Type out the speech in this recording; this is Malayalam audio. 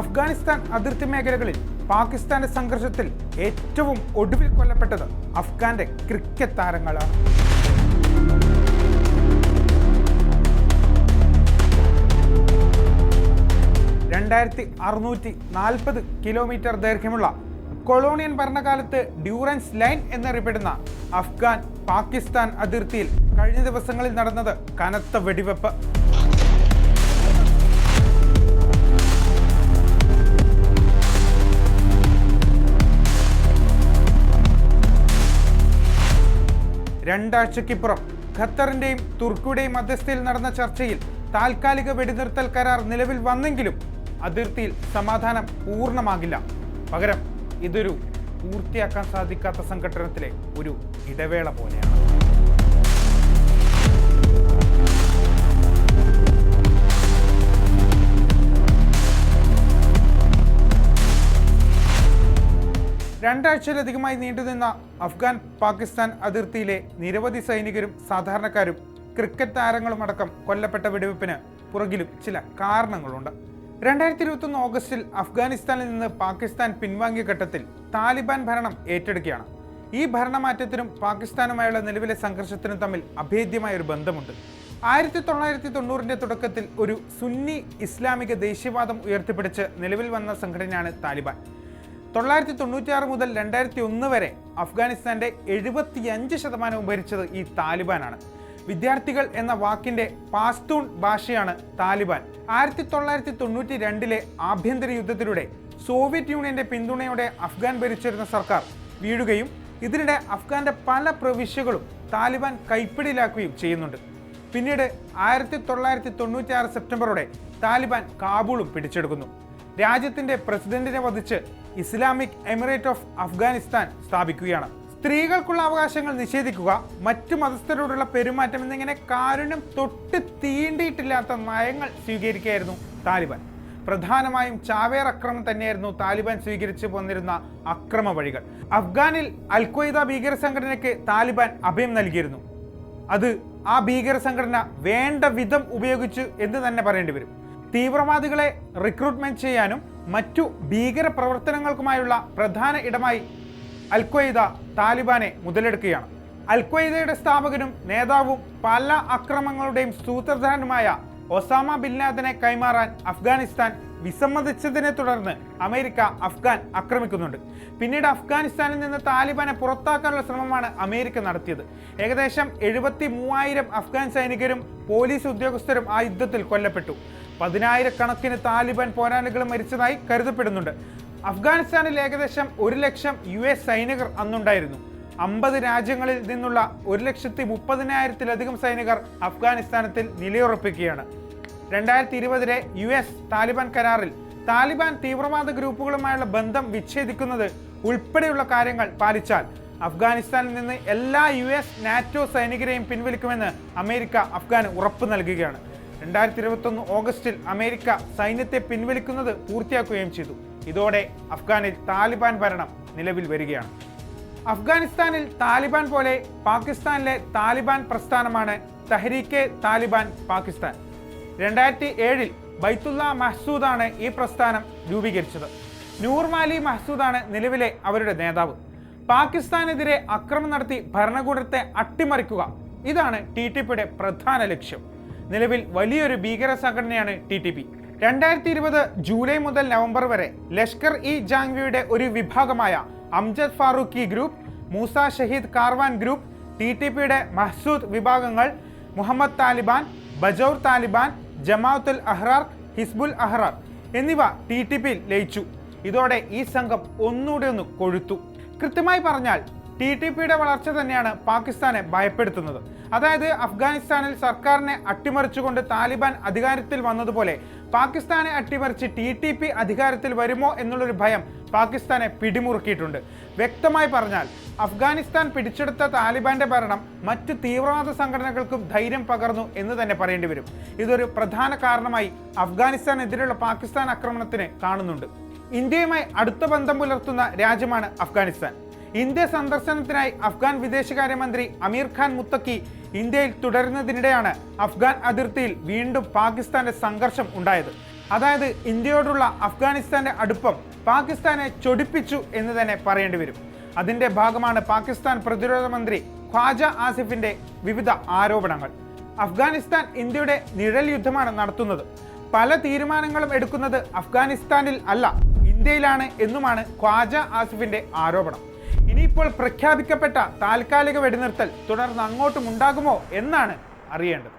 അഫ്ഗാനിസ്ഥാൻ അതിർത്തി മേഖലകളിൽ പാകിസ്ഥാന്റെ സംഘർഷത്തിൽ ഏറ്റവും ഒടുവിൽ കൊല്ലപ്പെട്ടത് അഫ്ഗാന്റെ ക്രിക്കറ്റ് താരങ്ങളാണ്. രണ്ടായിരത്തി അറുന്നൂറ്റി നാൽപ്പത് കിലോമീറ്റർ ദൈർഘ്യമുള്ള കൊളോണിയൻ ഭരണകാലത്ത് ഡ്യൂറൻസ് ലൈൻ എന്നറിയപ്പെടുന്ന അഫ്ഗാൻ പാകിസ്ഥാൻ അതിർത്തിയിൽ കഴിഞ്ഞ ദിവസങ്ങളിൽ നടന്നത് കനത്ത വെടിവെപ്പ്. രണ്ടാഴ്ചയ്ക്കിപ്പുറം ഖത്തറിന്റെയും തുർക്കിയുടെയും മധ്യസ്ഥയിൽ നടന്ന ചർച്ചയിൽ താൽക്കാലിക വെടിനിർത്തൽ കരാർ നിലവിൽ വന്നെങ്കിലും അതിർത്തിയിൽ സമാധാനം പൂർണമാകില്ല. പകരം ഇതൊരു പൂർത്തിയാക്കാൻ സാധിക്കാത്ത സംഘടനത്തിലെ ഒരു ഇടവേള പോലെയാണ്. രണ്ടാഴ്ചയിലധികമായി നീണ്ടുനിന്ന അഫ്ഗാൻ പാകിസ്ഥാൻ അതിർത്തിയിലെ നിരവധി സൈനികരും സാധാരണക്കാരും ക്രിക്കറ്റ് താരങ്ങളും അടക്കം കൊല്ലപ്പെട്ട വെടിവെപ്പിന് പുറകിലും ചില കാരണങ്ങളുണ്ട്. രണ്ടായിരത്തി ഇരുപത്തൊന്ന് ഓഗസ്റ്റിൽ അഫ്ഗാനിസ്ഥാനിൽ നിന്ന് പാകിസ്ഥാൻ പിൻവാങ്ങിയ ഘട്ടത്തിൽ താലിബാൻ ഭരണം ഏറ്റെടുക്കുകയാണ്. ഈ ഭരണമാറ്റത്തിനും പാകിസ്ഥാനുമായുള്ള നിലവിലെ സംഘർഷത്തിനും തമ്മിൽ അഭേദ്യമായ ഒരു ബന്ധമുണ്ട്. ആയിരത്തി തൊള്ളായിരത്തി തൊണ്ണൂറിന്റെ തുടക്കത്തിൽ ഒരു സുന്നി ഇസ്ലാമിക ദേശീയവാദം ഉയർത്തിപ്പിടിച്ച് നിലവിൽ വന്ന സംഘടനയാണ് താലിബാൻ. തൊള്ളായിരത്തി തൊണ്ണൂറ്റിയാറ് മുതൽ രണ്ടായിരത്തി ഒന്ന് വരെ അഫ്ഗാനിസ്ഥാന്റെ എഴുപത്തിയഞ്ച് ശതമാനവും ഭരിച്ചത് ഈ താലിബാനാണ്. വിദ്യാർത്ഥികൾ എന്ന വാക്കിന്റെ പാസ്തൂൺ ഭാഷയാണ് താലിബാൻ. ആയിരത്തി തൊള്ളായിരത്തി തൊണ്ണൂറ്റി രണ്ടിലെ ആഭ്യന്തര യുദ്ധത്തിലൂടെ സോവിയറ്റ് യൂണിയന്റെ പിന്തുണയോടെ അഫ്ഗാൻ ഭരിച്ചിരുന്ന സർക്കാർ വീഴുകയും ഇതിനിടെ അഫ്ഗാന്റെ പല പ്രവിശ്യകളും താലിബാൻ കൈപ്പിടിയിലാക്കുകയും ചെയ്യുന്നുണ്ട്. പിന്നീട് ആയിരത്തി തൊള്ളായിരത്തി തൊണ്ണൂറ്റി ആറ് സെപ്റ്റംബറോടെ താലിബാൻ കാബൂളും പിടിച്ചെടുക്കുന്നു. രാജ്യത്തിന്റെ പ്രസിഡന്റിനെ വധിച്ച് ഇസ്ലാമിക് എമിറേറ്റ് ഓഫ് അഫ്ഗാനിസ്ഥാൻ സ്ഥാപിക്കുകയാണ്. സ്ത്രീകൾക്കുള്ള അവകാശങ്ങൾ നിഷേധിക്കുക മറ്റു മതസ്ഥരോടുള്ള പെരുമാറ്റം എന്നിങ്ങനെ കാരുണ്യം തൊട്ട് തീണ്ടിയിട്ടില്ലാത്ത നയങ്ങൾ സ്വീകരിക്കുകയായിരുന്നു താലിബാൻ. പ്രധാനമായും ചാവേർ അക്രമം തന്നെയായിരുന്നു താലിബാൻ സ്വീകരിച്ചു പോന്നിരുന്ന അക്രമ വഴികൾ. അഫ്ഗാനിൽ അൽക്വൈദ ഭീകര സംഘടനയ്ക്ക് താലിബാൻ അഭയം നൽകിയിരുന്നു. അത് ആ ഭീകര സംഘടന വേണ്ട വിധം ഉപയോഗിച്ചു എന്ന് തന്നെ പറയേണ്ടി വരും. തീവ്രവാദികളെ റിക്രൂട്ട്മെന്റ് ചെയ്യാനും മറ്റു ഭീകര പ്രവർത്തനങ്ങൾക്കുമായുള്ള പ്രധാന ഇടമായി അൽഖ്വയ്ദ താലിബാനെ മുതലെടുക്കുകയാണ്. അൽഖ്വയ്ദയുടെ സ്ഥാപകനും നേതാവും പല അക്രമങ്ങളുടെയും സൂത്രധാരനുമായ ഒസാമ ബിൻ ലാദനെ കൈമാറാൻ അഫ്ഗാനിസ്ഥാൻ വിസമ്മതിച്ചതിനെ തുടർന്ന് അമേരിക്ക അഫ്ഗാൻ ആക്രമിക്കുന്നുണ്ട്. പിന്നീട് അഫ്ഗാനിസ്ഥാനിൽ നിന്ന് താലിബാനെ പുറത്താക്കാനുള്ള ശ്രമമാണ് അമേരിക്ക നടത്തിയത്. ഏകദേശം എഴുപത്തി മൂവായിരം അഫ്ഗാൻ സൈനികരും പോലീസ് ഉദ്യോഗസ്ഥരും ആ യുദ്ധത്തിൽ കൊല്ലപ്പെട്ടു. പതിനായിരക്കണക്കിന് താലിബാൻ പോരാളികളും മരിച്ചതായി കരുതപ്പെടുന്നുണ്ട്. അഫ്ഗാനിസ്ഥാനിൽ ഏകദേശം ഒരു ലക്ഷം യു എസ് സൈനികർ അന്നുണ്ടായിരുന്നു. അമ്പത് രാജ്യങ്ങളിൽ നിന്നുള്ള ഒരു ലക്ഷത്തി മുപ്പതിനായിരത്തിലധികം സൈനികർ അഫ്ഗാനിസ്ഥാനത്തിൽ നിലയുറപ്പിക്കുകയാണ്. രണ്ടായിരത്തി ഇരുപതിലെ യു എസ് താലിബാൻ കരാറിൽ താലിബാൻ തീവ്രവാദ ഗ്രൂപ്പുകളുമായുള്ള ബന്ധം വിച്ഛേദിക്കുന്നത് ഉൾപ്പെടെയുള്ള കാര്യങ്ങൾ പാലിച്ചാൽ അഫ്ഗാനിസ്ഥാനിൽ നിന്ന് എല്ലാ യു എസ് നാറ്റോ സൈനികരെയും പിൻവലിക്കുമെന്ന് അമേരിക്ക അഫ്ഗാന് ഉറപ്പ് നൽകുകയാണ്. രണ്ടായിരത്തി ഇരുപത്തൊന്ന് ഓഗസ്റ്റിൽ അമേരിക്ക സൈന്യത്തെ പിൻവലിക്കുന്നത് പൂർത്തിയാക്കുകയും ചെയ്തു. ഇതോടെ അഫ്ഗാനിൽ താലിബാൻ ഭരണം നിലവിൽ വരികയാണ്. അഫ്ഗാനിസ്ഥാനിൽ താലിബാൻ പോലെ പാകിസ്ഥാനിലെ താലിബാൻ പ്രസ്ഥാനമാണ് തഹരീക്കെ താലിബാൻ പാകിസ്ഥാൻ. രണ്ടായിരത്തി ഏഴിൽ ബൈത്തുള്ള മഹ്സൂദാണ് ഈ പ്രസ്ഥാനം രൂപീകരിച്ചത്. നൂർമാലി മഹ്സൂദാണ് നിലവിലെ അവരുടെ നേതാവ്. പാകിസ്ഥാനെതിരെ അക്രമം നടത്തി ഭരണകൂടത്തെ അട്ടിമറിക്കുക. ഇതാണ് ടി ടി പിയുടെ പ്രധാന ലക്ഷ്യം. നിലവിൽ വലിയൊരു ഭീകര സംഘടനയാണ് ടി ടി പി. രണ്ടായിരത്തി ഇരുപത് ജൂലൈ മുതൽ നവംബർ വരെ ലഷ്കർ ഇ ജാങ്വിയുടെ ഒരു വിഭാഗമായ Amjad Farooqui group Moosa Shaheed Karwan group T T പിയുടെ മഹ്സൂദ് വിഭാഗങ്ങൾ മുഹമ്മദ് താലിബാൻ ബജൌർ താലിബാൻ ജമാഅത്തുൽ അഹ്റാർ ഹിസ്ബുൽ അഹ്റാർ എന്നിവ ടി ടി പിയിൽ ലയിച്ചു. ഇതോടെ ഈ സംഘം ഒന്നുകൂടെ ഒന്ന് കൊഴുത്തു. കൃത്യമായി പറഞ്ഞാൽ ടി ടി പിയുടെ വളർച്ച തന്നെയാണ് പാകിസ്ഥാനെ ഭയപ്പെടുത്തുന്നത്. അതായത് അഫ്ഗാനിസ്ഥാനിൽ സർക്കാരിനെ അട്ടിമറിച്ചുകൊണ്ട് താലിബാൻ അധികാരത്തിൽ വന്നതുപോലെ പാകിസ്ഥാനെ അട്ടിമറിച്ച് ടി ടി പി അധികാരത്തിൽ വരുമോ എന്നുള്ളൊരു ഭയം പാകിസ്ഥാനെ പിടിമുറുക്കിയിട്ടുണ്ട്. വ്യക്തമായി പറഞ്ഞാൽ അഫ്ഗാനിസ്ഥാൻ പിടിച്ചെടുത്ത താലിബാന്റെ ഭരണം മറ്റ് തീവ്രവാദ സംഘടനകൾക്കും ധൈര്യം പകർന്നു എന്ന് തന്നെ പറയേണ്ടി വരും. ഇതൊരു പ്രധാന കാരണമായി അഫ്ഗാനിസ്ഥാനെതിരെയുള്ള പാകിസ്ഥാൻ ആക്രമണത്തിന് കാണുന്നുണ്ട്. ഇന്ത്യയുമായി അടുത്ത ബന്ധം പുലർത്തുന്ന രാജ്യമാണ് അഫ്ഗാനിസ്ഥാൻ. ഇന്ത്യ സന്ദർശനത്തിനായി അഫ്ഗാൻ വിദേശകാര്യമന്ത്രി അമീർ ഖാൻ മുത്തക്കി ഇന്ത്യയിൽ തുടരുന്നതിനിടെയാണ് അഫ്ഗാൻ അതിർത്തിയിൽ വീണ്ടും പാകിസ്ഥാന്റെ സംഘർഷം ഉണ്ടായത്. അതായത് ഇന്ത്യയോടുള്ള അഫ്ഗാനിസ്ഥാന്റെ അടുപ്പം പാകിസ്ഥാനെ ചൊടിപ്പിച്ചു എന്ന് തന്നെ പറയേണ്ടി വരും. അതിന്റെ ഭാഗമാണ് പാകിസ്ഥാൻ പ്രതിരോധ മന്ത്രി ഖ്വാജ ആസിഫിന്റെ വിവിധ ആരോപണങ്ങൾ. അഫ്ഗാനിസ്ഥാൻ ഇന്ത്യയുടെ നിഴൽ യുദ്ധമാണ് നടത്തുന്നത്. പല തീരുമാനങ്ങളും എടുക്കുന്നത് അഫ്ഗാനിസ്ഥാനിൽ അല്ല ഇന്ത്യയിലാണ് എന്നുമാണ് ഖ്വാജ ആസിഫിന്റെ ആരോപണം. ഇനിയിപ്പോൾ പ്രഖ്യാപിക്കപ്പെട്ട താൽക്കാലിക വെടിനിർത്തൽ തുടർന്ന് അങ്ങോട്ടും ഉണ്ടാകുമോ എന്നാണ് അറിയേണ്ടത്.